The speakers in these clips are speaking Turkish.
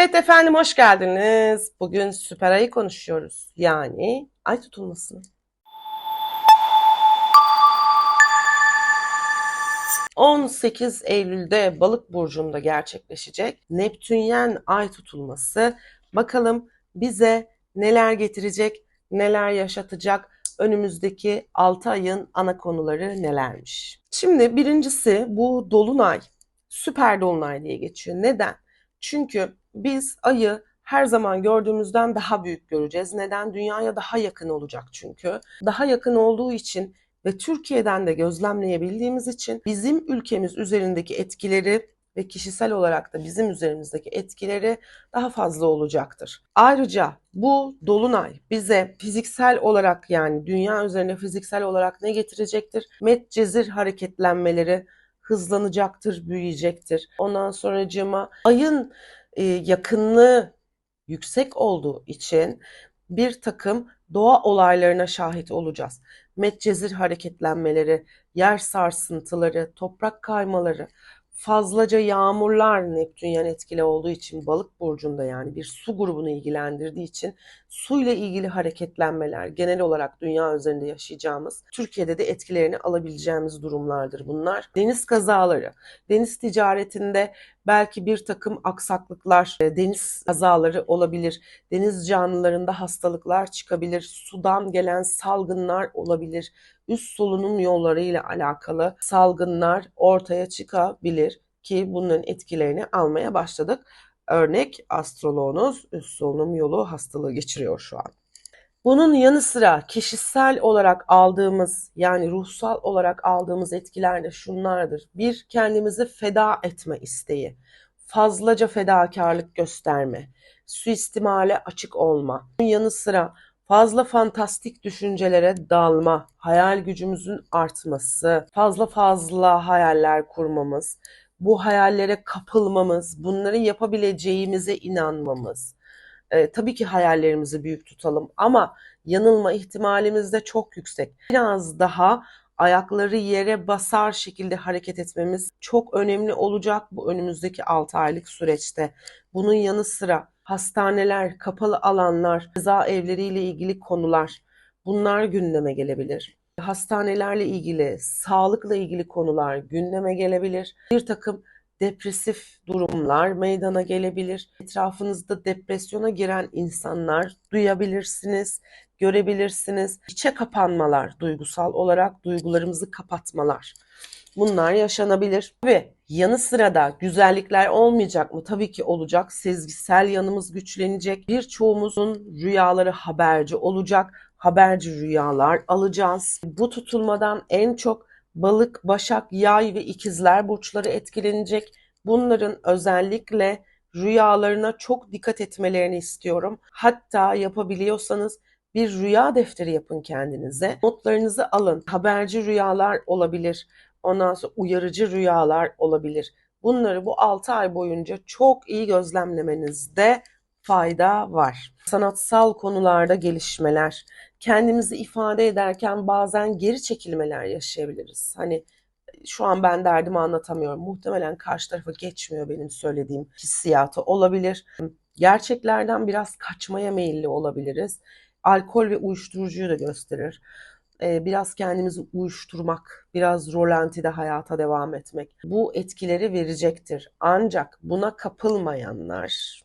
Evet efendim hoş geldiniz. Bugün süper ayı konuşuyoruz. Yani ay tutulmasını. ...18 Eylül'de Balık burcunda gerçekleşecek Neptünyen ay tutulması. Bakalım bize neler getirecek, neler yaşatacak, önümüzdeki 6 ayın ana konuları nelermiş? Şimdi birincisi bu dolunay, süper dolunay diye geçiyor. Neden? Çünkü biz ayı her zaman gördüğümüzden daha büyük göreceğiz. Neden? Dünyaya daha yakın olacak çünkü. Daha yakın olduğu için ve Türkiye'den de gözlemleyebildiğimiz için bizim ülkemiz üzerindeki etkileri ve kişisel olarak da bizim üzerimizdeki etkileri daha fazla olacaktır. Ayrıca bu dolunay bize fiziksel olarak yani dünya üzerine fiziksel olarak ne getirecektir? Medcezir hareketlenmeleri hızlanacaktır, büyüyecektir. Ondan sonracığıma ayın e, yakınlığı yüksek olduğu için bir takım doğa olaylarına şahit olacağız. Medcezir hareketlenmeleri, yer sarsıntıları, toprak kaymaları, fazlaca yağmurlar Neptünyen etkili olduğu için balık burcunda yani bir su grubunu ilgilendirdiği için suyla ilgili hareketlenmeler genel olarak dünya üzerinde yaşayacağımız Türkiye'de de etkilerini alabileceğimiz durumlardır bunlar. Deniz kazaları, deniz ticaretinde belki bir takım aksaklıklar, e, deniz kazaları olabilir. Deniz canlılarında hastalıklar çıkabilir. Sudan gelen salgınlar olabilir. Üst solunum yolları ile alakalı salgınlar ortaya çıkabilir ki bunların etkilerini almaya başladık. Örnek astroloğunuz üst solunum yolu hastalığı geçiriyor şu an. Bunun yanı sıra kişisel olarak aldığımız yani ruhsal olarak aldığımız etkiler de şunlardır. Bir, kendimizi feda etme isteği, fazlaca fedakarlık gösterme, suistimale açık olma. Bunun yanı sıra fazla fantastik düşüncelere dalma, hayal gücümüzün artması, fazla fazla hayaller kurmamız, bu hayallere kapılmamız, bunları yapabileceğimize inanmamız. Ee, tabii ki hayallerimizi büyük tutalım ama yanılma ihtimalimiz de çok yüksek. Biraz daha ayakları yere basar şekilde hareket etmemiz çok önemli olacak bu önümüzdeki 6 aylık süreçte. Bunun yanı sıra hastaneler, kapalı alanlar, ceza evleriyle ilgili konular bunlar gündeme gelebilir. Hastanelerle ilgili, sağlıkla ilgili konular gündeme gelebilir. Bir takım depresif durumlar meydana gelebilir. Etrafınızda depresyona giren insanlar duyabilirsiniz, görebilirsiniz. İçe kapanmalar, duygusal olarak duygularımızı kapatmalar. Bunlar yaşanabilir. Ve yanı sıra da güzellikler olmayacak mı? Tabii ki olacak. Sezgisel yanımız güçlenecek. Birçoğumuzun rüyaları haberci olacak. Haberci rüyalar alacağız. Bu tutulmadan en çok balık, başak, yay ve ikizler burçları etkilenecek. Bunların özellikle rüyalarına çok dikkat etmelerini istiyorum. Hatta yapabiliyorsanız bir rüya defteri yapın kendinize. Notlarınızı alın. Haberci rüyalar olabilir. Ondan sonra uyarıcı rüyalar olabilir. Bunları bu 6 ay boyunca çok iyi gözlemlemenizde fayda var. Sanatsal konularda gelişmeler, kendimizi ifade ederken bazen geri çekilmeler yaşayabiliriz. Hani şu an ben derdimi anlatamıyorum. Muhtemelen karşı tarafa geçmiyor benim söylediğim hissiyatı olabilir. Gerçeklerden biraz kaçmaya meyilli olabiliriz. Alkol ve uyuşturucuyu da gösterir. Ee, biraz kendimizi uyuşturmak, biraz rolantide hayata devam etmek. Bu etkileri verecektir. Ancak buna kapılmayanlar,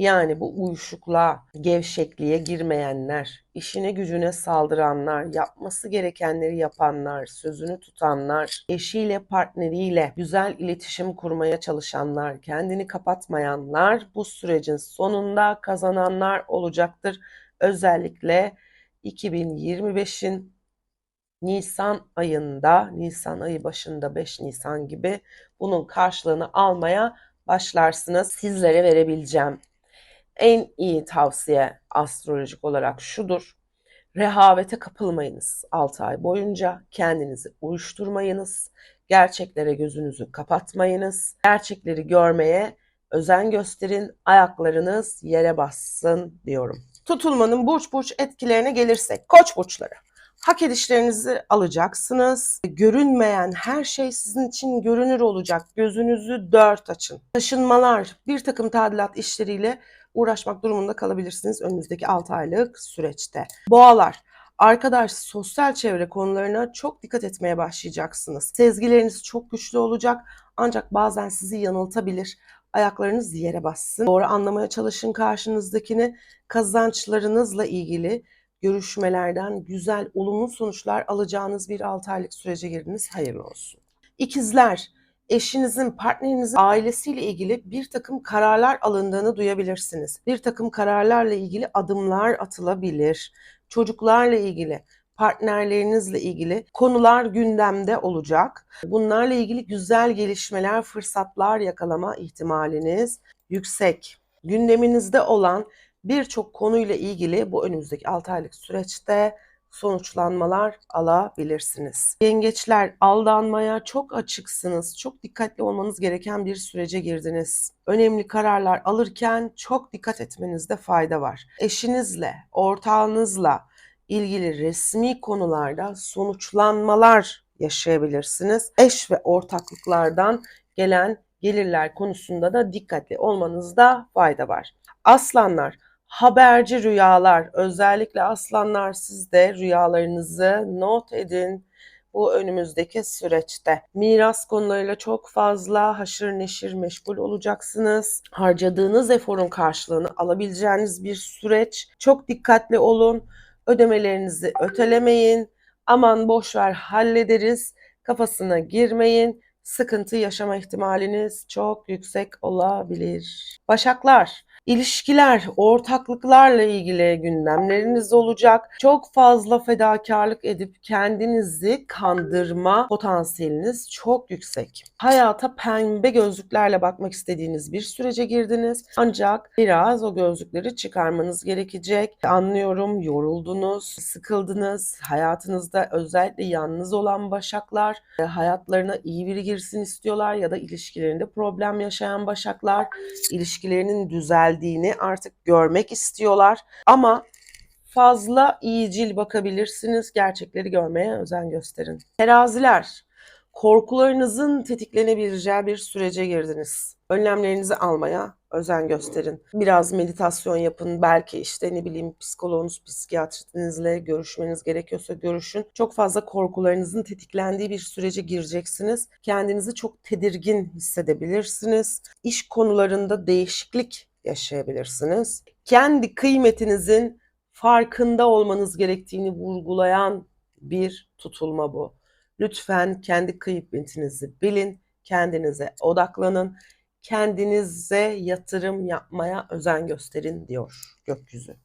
yani bu uyuşukluğa, gevşekliğe girmeyenler, işine gücüne saldıranlar, yapması gerekenleri yapanlar, sözünü tutanlar, eşiyle, partneriyle güzel iletişim kurmaya çalışanlar, kendini kapatmayanlar bu sürecin sonunda kazananlar olacaktır. Özellikle 2025'in Nisan ayında, Nisan ayı başında 5 Nisan gibi bunun karşılığını almaya başlarsınız. Sizlere verebileceğim en iyi tavsiye astrolojik olarak şudur. Rehavete kapılmayınız 6 ay boyunca. Kendinizi uyuşturmayınız. Gerçeklere gözünüzü kapatmayınız. Gerçekleri görmeye özen gösterin. Ayaklarınız yere bassın diyorum. Tutulmanın burç burç etkilerine gelirsek. Koç burçları. Hak edişlerinizi alacaksınız. Görünmeyen her şey sizin için görünür olacak. Gözünüzü dört açın. Taşınmalar, bir takım tadilat işleriyle uğraşmak durumunda kalabilirsiniz önümüzdeki 6 aylık süreçte. Boğalar, arkadaş sosyal çevre konularına çok dikkat etmeye başlayacaksınız. Sezgileriniz çok güçlü olacak ancak bazen sizi yanıltabilir. Ayaklarınız yere bassın. Doğru anlamaya çalışın karşınızdakini. Kazançlarınızla ilgili görüşmelerden güzel, olumlu sonuçlar alacağınız bir 6 aylık sürece girdiniz. Hayırlı olsun. İkizler, eşinizin, partnerinizin ailesiyle ilgili bir takım kararlar alındığını duyabilirsiniz. Bir takım kararlarla ilgili adımlar atılabilir. Çocuklarla ilgili, partnerlerinizle ilgili konular gündemde olacak. Bunlarla ilgili güzel gelişmeler, fırsatlar yakalama ihtimaliniz yüksek. Gündeminizde olan birçok konuyla ilgili bu önümüzdeki 6 aylık süreçte sonuçlanmalar alabilirsiniz. Yengeçler aldanmaya çok açıksınız. Çok dikkatli olmanız gereken bir sürece girdiniz. Önemli kararlar alırken çok dikkat etmenizde fayda var. Eşinizle, ortağınızla ilgili resmi konularda sonuçlanmalar yaşayabilirsiniz. Eş ve ortaklıklardan gelen gelirler konusunda da dikkatli olmanızda fayda var. Aslanlar haberci rüyalar. Özellikle aslanlar siz de rüyalarınızı not edin bu önümüzdeki süreçte. Miras konularıyla çok fazla haşır neşir meşgul olacaksınız. Harcadığınız eforun karşılığını alabileceğiniz bir süreç. Çok dikkatli olun. Ödemelerinizi ötelemeyin. Aman boş ver hallederiz. Kafasına girmeyin. Sıkıntı yaşama ihtimaliniz çok yüksek olabilir. Başaklar İlişkiler, ortaklıklarla ilgili gündemleriniz olacak. Çok fazla fedakarlık edip kendinizi kandırma potansiyeliniz çok yüksek. Hayata pembe gözlüklerle bakmak istediğiniz bir sürece girdiniz. Ancak biraz o gözlükleri çıkarmanız gerekecek. Anlıyorum, yoruldunuz, sıkıldınız. Hayatınızda özellikle yalnız olan başaklar hayatlarına iyi biri girsin istiyorlar ya da ilişkilerinde problem yaşayan başaklar ilişkilerinin düzel geldiğini artık görmek istiyorlar. Ama fazla iyicil bakabilirsiniz. Gerçekleri görmeye özen gösterin. Teraziler, korkularınızın tetiklenebileceği bir sürece girdiniz. Önlemlerinizi almaya özen gösterin. Biraz meditasyon yapın. Belki işte ne bileyim psikoloğunuz, psikiyatristinizle görüşmeniz gerekiyorsa görüşün. Çok fazla korkularınızın tetiklendiği bir sürece gireceksiniz. Kendinizi çok tedirgin hissedebilirsiniz. İş konularında değişiklik yaşayabilirsiniz. Kendi kıymetinizin farkında olmanız gerektiğini vurgulayan bir tutulma bu. Lütfen kendi kıymetinizi bilin, kendinize odaklanın, kendinize yatırım yapmaya özen gösterin diyor gökyüzü.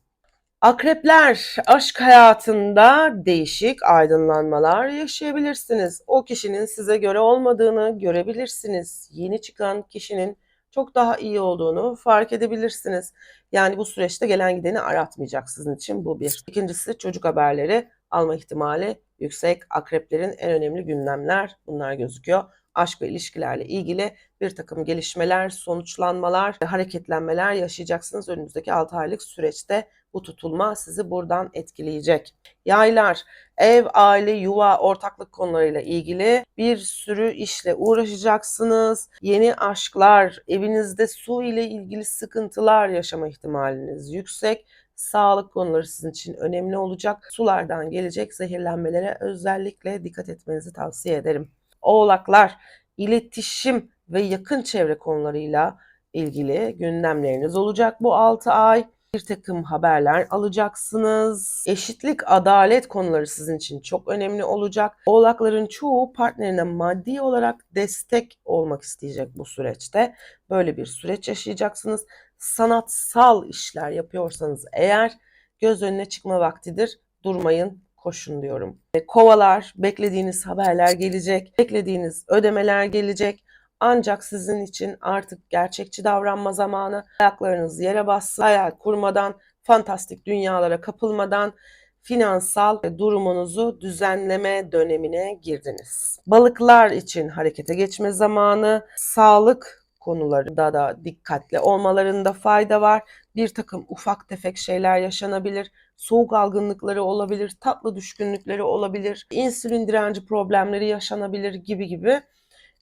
Akrepler, aşk hayatında değişik aydınlanmalar yaşayabilirsiniz. O kişinin size göre olmadığını görebilirsiniz. Yeni çıkan kişinin çok daha iyi olduğunu fark edebilirsiniz. Yani bu süreçte gelen gideni aratmayacak sizin için bu bir. İkincisi çocuk haberleri alma ihtimali yüksek. Akreplerin en önemli gündemler bunlar gözüküyor. Aşk ve ilişkilerle ilgili bir takım gelişmeler, sonuçlanmalar, hareketlenmeler yaşayacaksınız önümüzdeki 6 aylık süreçte. Bu tutulma sizi buradan etkileyecek. Yaylar, ev, aile, yuva, ortaklık konularıyla ilgili bir sürü işle uğraşacaksınız. Yeni aşklar, evinizde su ile ilgili sıkıntılar yaşama ihtimaliniz yüksek. Sağlık konuları sizin için önemli olacak. Sulardan gelecek zehirlenmelere özellikle dikkat etmenizi tavsiye ederim. Oğlaklar, iletişim ve yakın çevre konularıyla ilgili gündemleriniz olacak bu 6 ay bir takım haberler alacaksınız. Eşitlik, adalet konuları sizin için çok önemli olacak. Oğlakların çoğu partnerine maddi olarak destek olmak isteyecek bu süreçte. Böyle bir süreç yaşayacaksınız. Sanatsal işler yapıyorsanız eğer göz önüne çıkma vaktidir. Durmayın, koşun diyorum. Kovalar, beklediğiniz haberler gelecek, beklediğiniz ödemeler gelecek. Ancak sizin için artık gerçekçi davranma zamanı. Ayaklarınız yere bassın. Hayal kurmadan, fantastik dünyalara kapılmadan finansal durumunuzu düzenleme dönemine girdiniz. Balıklar için harekete geçme zamanı, sağlık konularında da dikkatli olmalarında fayda var. Bir takım ufak tefek şeyler yaşanabilir. Soğuk algınlıkları olabilir, tatlı düşkünlükleri olabilir, insülin direnci problemleri yaşanabilir gibi gibi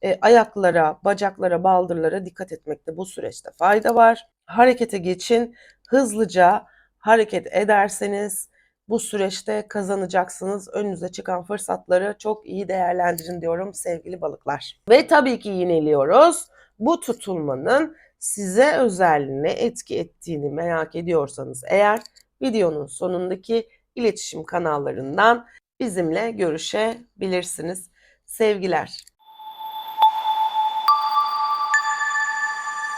e, ayaklara, bacaklara, baldırlara dikkat etmekte bu süreçte fayda var. Harekete geçin. Hızlıca hareket ederseniz bu süreçte kazanacaksınız. Önünüze çıkan fırsatları çok iyi değerlendirin diyorum sevgili balıklar. Ve tabii ki yineliyoruz. Bu tutulmanın size özel ne etki ettiğini merak ediyorsanız eğer videonun sonundaki iletişim kanallarından bizimle görüşebilirsiniz. Sevgiler.